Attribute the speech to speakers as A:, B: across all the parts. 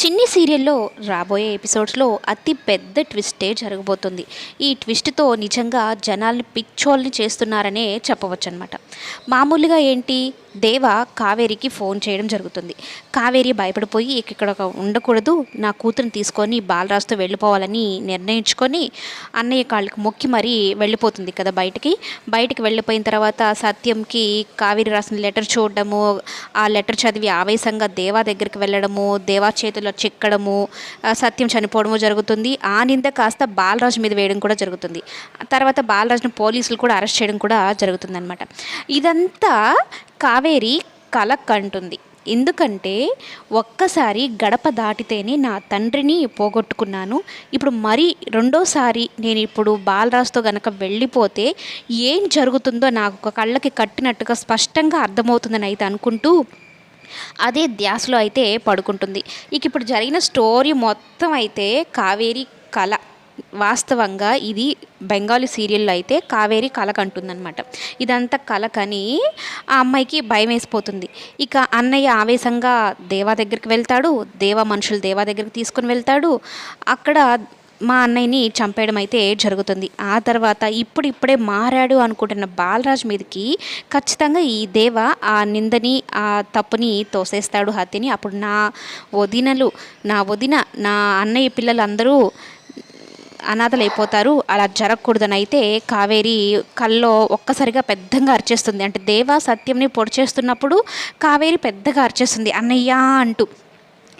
A: చిన్ని సీరియల్లో రాబోయే ఎపిసోడ్స్లో అతి పెద్ద ట్విస్టే జరగబోతుంది. ఈ ట్విస్ట్తో నిజంగా జనాల్ని పిచ్చోల్ని చేస్తున్నారనే చెప్పవచ్చు అనమాట మామూలుగా ఏంటి? దేవ కావేరికి ఫోన్ చేయడం జరుగుతుంది. కావేరి భయపడిపోయి ఇక్కడ ఒక ఉండకూడదు నా కూతురుని తీసుకొని బాలరాజుతో వెళ్ళిపోవాలని నిర్ణయించుకొని అన్నయ్య కాళ్ళకి మొక్కి మరీ వెళ్ళిపోతుంది కదా బయటికి. బయటికి వెళ్ళిపోయిన తర్వాత సత్యంకి కావేరి రాసిన లెటర్ చూడడము ఆ లెటర్ చదివి ఆవేశంగా దేవా దగ్గరికి వెళ్ళడము దేవా చేతిలో చిక్కడము సత్యం చనిపోవడము జరుగుతుంది. ఆ నింద కాస్త బాలరాజు మీద వేయడం కూడా జరుగుతుంది. తర్వాత బాలరాజును పోలీసులు కూడా అరెస్ట్ చేయడం కూడా జరుగుతుందన్నమాట. ఇదంతా కావేరి కల కంటుంది ఎందుకంటే ఒక్కసారి గడప దాటితేనే నా తండ్రిని పోగొట్టుకున్నాను. ఇప్పుడు మరి రెండోసారి నేను ఇప్పుడు బాలరాజుతో గనక వెళ్ళిపోతే ఏం జరుగుతుందో నాకు ఒక కళ్ళకి కట్టినట్టుగా స్పష్టంగా అర్థమవుతుందని అయితే అనుకుంటూ అదే ధ్యాసలో అయితే పడుకుంటుంది. ఇక ఇప్పుడు జరిగిన స్టోరీ మొత్తం అయితే కావేరి కళ వాస్తవంగా ఇది బెంగాలీ సీరియల్లో అయితే కావేరి కలకంటుందనమాట ఇదంతా కలకని ఆ అమ్మాయికి భయం వేసిపోతుంది. ఇక అన్నయ్య ఆవేశంగా దేవా దగ్గరికి వెళ్తాడు దేవా మనుషులు దేవా దగ్గరికి తీసుకుని వెళ్తాడు. అక్కడ మా అన్నయ్యని చంపేయడం అయితే జరుగుతుంది. ఆ తర్వాత ఇప్పుడు ఇప్పుడే మారాడు అనుకుంటున్న బాలరాజ్ మీదకి ఖచ్చితంగా ఈ దేవ ఆ నిందని ఆ తప్పుని తోసేస్తాడు హత్యని. అప్పుడు నా వదినలు నా వదిన నా అన్నయ్య పిల్లలందరూ అనాథలైపోతారు. అలా జరగకూడదని అయితే కావేరి కల్లో ఒక్కసారిగా పెద్దగా అరిచేస్తుంది. అంటే దేవ సత్యంని పొడి చేస్తున్నప్పుడు కావేరి పెద్దగా అరిచేస్తుంది. అన్నయ్య అంటూ.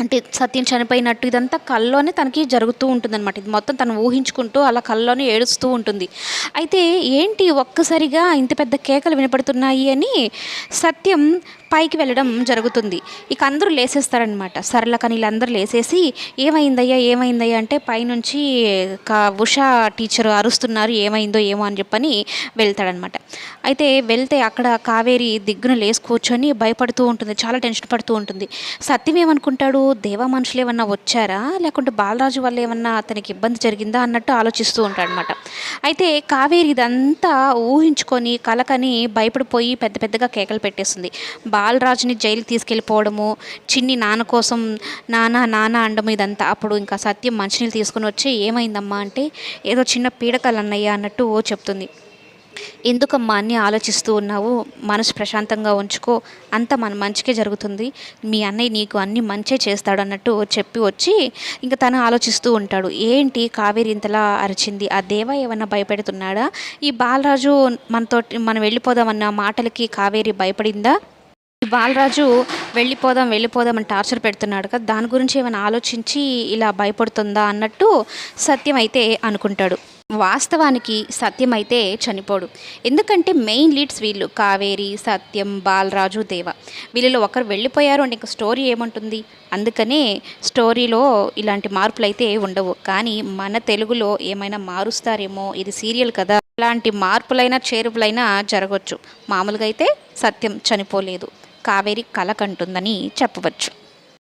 A: అంటే సత్యం చనిపోయినట్టు ఇదంతా కల్లోనే తనకి జరుగుతూ ఉంటుందన్నమాట. ఇది మొత్తం తను ఊహించుకుంటూ అలా కల్లోనే ఏడుస్తూ ఉంటుంది. అయితే ఏంటి ఒక్కసారిగా ఇంత పెద్ద కేకలు వినపడుతున్నాయి అని సత్యం పైకి వెళ్ళడం జరుగుతుంది. ఇక అందరూ లేసేస్తారనమాట సరళ కానీ వీళ్ళందరూ లేసేసి ఏమైందయ్యా ఏమైందయ్యా? అంటే పైనుంచి ఉషా టీచర్ అరుస్తున్నారు ఏమైందో ఏమో అని చెప్పని వెళ్తాడనమాట అయితే వెళ్తే అక్కడ కావేరి దిగ్గున లేచి కూర్చొని భయపడుతూ ఉంటుంది చాలా టెన్షన్ పడుతూ ఉంటుంది. సత్యం ఏమనుకుంటాడు? దేవా మనుషులు ఏమన్నా వచ్చారా? లేకుంటే బాలరాజు వల్ల ఏమన్నా అతనికి ఇబ్బంది జరిగిందా? అన్నట్టు ఆలోచిస్తూ ఉంటాడనమాట అయితే కావేరి ఇదంతా ఊహించుకొని కలకని భయపడిపోయి పెద్ద పెద్దగా కేకలు పెట్టేస్తుంది. బాలరాజుని జైలుకి తీసుకెళ్ళిపోవడము చిన్ని నాన్న కోసం నాన్న నాన్న అండము ఇదంతా. అప్పుడు ఇంకా సత్యం మంచినీళ్ళు తీసుకుని వచ్చి ఏమైందమ్మా అంటే ఏదో చిన్న పీడకలు అన్నయ్య అన్నట్టు చెప్తుంది. ఎందుకమ్మా అన్నీ ఆలోచిస్తూ ఉన్నావు? మనసు ప్రశాంతంగా ఉంచుకో. అంత మన మంచికే జరుగుతుంది. మీ అన్నయ్య నీకు అన్ని మంచే చేస్తాడు అన్నట్టు చెప్పి వచ్చి ఇంకా తను ఆలోచిస్తూ ఉంటాడు. ఏంటి కావేరి ఇంతలా అరిచింది? ఆ దేవ ఏమన్నా భయపెడుతున్నాడా? ఈ బాలరాజు మనతో మనం వెళ్ళిపోదామన్న మాటలకి కావేరి భయపడిందా? బాలరాజు వెళ్ళిపోదాం వెళ్ళిపోదాం అని టార్చర్ పెడుతున్నాడు కదా దాని గురించి ఏమైనా ఆలోచించి ఇలా భయపడుతుందా అన్నట్టు సత్యం అయితే అనుకుంటాడు. వాస్తవానికి సత్యం అయితే చనిపోడు. ఎందుకంటే మెయిన్ లీడ్స్ వీళ్ళు కావేరి సత్యం బాలరాజు దేవ. వీళ్ళలో ఒకరు వెళ్ళిపోయారు అంటే ఇంకా స్టోరీ ఏముంటుంది? అందుకనే స్టోరీలో ఇలాంటి మార్పులు అయితే ఉండవు. కానీ మన తెలుగులో ఏమైనా మారుస్తారేమో ఇది సీరియల్ కదా ఇలాంటి మార్పులైనా చేరుపులైనా జరగవచ్చు మామూలుగా అయితే సత్యం చనిపోలేదు. కావేరి కల కంటుందని చెప్పవచ్చు.